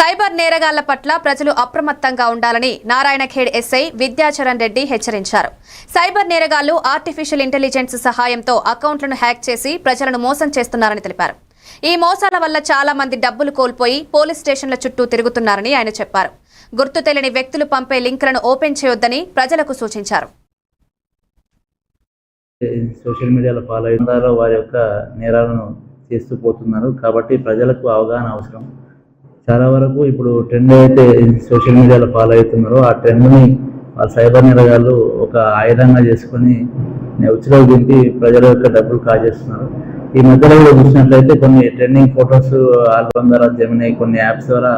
Cyber నేరగాళ్ళ పట్ల ప్రజలు అప్రమత్తంగా ఉండాలని నారాయణఖేడ్ ఎస్ఐ విద్యాచరణ్ రెడ్డి హెచ్చరించారు. సైబర్ నేరగాళ్ళు ఆర్టిఫిషియల్ ఇంటెలిజెన్స్ సహాయంతో అకౌంట్లను హ్యాక్ చేసి ప్రజలను మోసం చేస్తున్నారని తెలిపారు. ఈ మోసాల వల్ల చాలా మంది డబ్బులు కోల్పోయి పోలీస్ స్టేషన్ల చుట్టూ తిరుగుతున్నారని ఆయన చెప్పారు. గుర్తు తెలియని వ్యక్తులు పంపే లింక్లను ఓపెన్ చేయొద్దని ప్రజలకు సూచించారు. సోషల్ మీడియాలో ఫాలో అయిన వారి యొక్క నేరాలను చేస్తూ పోతున్నారు. కాబట్టి ప్రజలకు అవగాహన అవసరం. చాలా వరకు ఇప్పుడు ట్రెండ్ అయితే సోషల్ మీడియాలో ఫాలో అవుతున్నారో ఆ ట్రెండ్ని వాళ్ళ సైబర్ నేరగాళ్ళు ఒక ఆయుధంగా చేసుకొని ఉచిలో దింపి ప్రజల యొక్క డబ్బులు కాజేస్తున్నారు. ఈ మధ్యలో కూడా చూసినట్లయితే కొన్ని ట్రెండింగ్ ఫొటోస్ ఆల్బమ్ ద్వారా జమినాయి కొన్ని యాప్స్ ద్వారా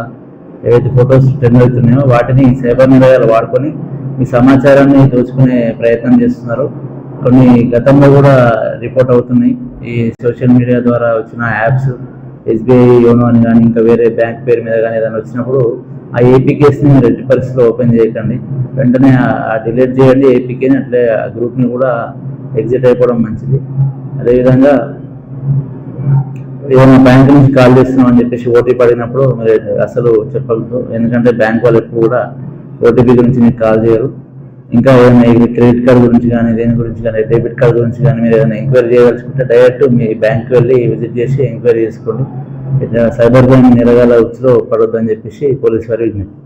ఏవైతే ఫొటోస్ ట్రెండ్ అవుతున్నాయో వాటిని సైబర్ నిరగాలు వాడుకొని మీ సమాచారాన్ని దోచుకునే ప్రయత్నం చేస్తున్నారు. కొన్ని గతంలో కూడా రిపోర్ట్ అవుతున్నాయి. ఈ సోషల్ మీడియా ద్వారా వచ్చిన యాప్స్ ఎస్బీఐ యోనో అని కానీ ఇంకా వేరే బ్యాంక్ పేరు మీద కానీ ఏదైనా వచ్చినప్పుడు ఆ ఏపీకేస్ని మీరు ఎట్టి పరిస్థితిలో ఓపెన్ చేయకండి. వెంటనే ఆ డిలీట్ చేయండి ఏపీకేని అట్లే ఆ గ్రూప్ని కూడా ఎగ్జిట్ అయిపోవడం మంచిది. అదేవిధంగా ఏదైనా బ్యాంక్ నుంచి కాల్ చేస్తున్నాం అని చెప్పేసి ఓటీపీ అడిగినప్పుడు మీరు అసలు చెప్పగలదు ఎందుకంటే బ్యాంక్ వాళ్ళు ఎప్పుడు కూడా ఓటీపీ గురించి మీకు కాల్ చేయరు. ఇంకా ఏదైనా క్రెడిట్ కార్డ్ గురించి కానీ దేని గురించి కానీ డెబిట్ కార్డ్ గురించి కానీ మీరు ఏదైనా ఎంక్వైరీ చేయదలుచుకుంటే డైరెక్ట్ మీ బ్యాంక్ వెళ్ళి విజిట్ చేసి ఎంక్వైరీ చేసుకోండి. సైబర్ క్రైమ్ నిరగాల ఉచ్చులో పడొద్దని చెప్పేసి పోలీస్ వారి విజ్ఞప్తి.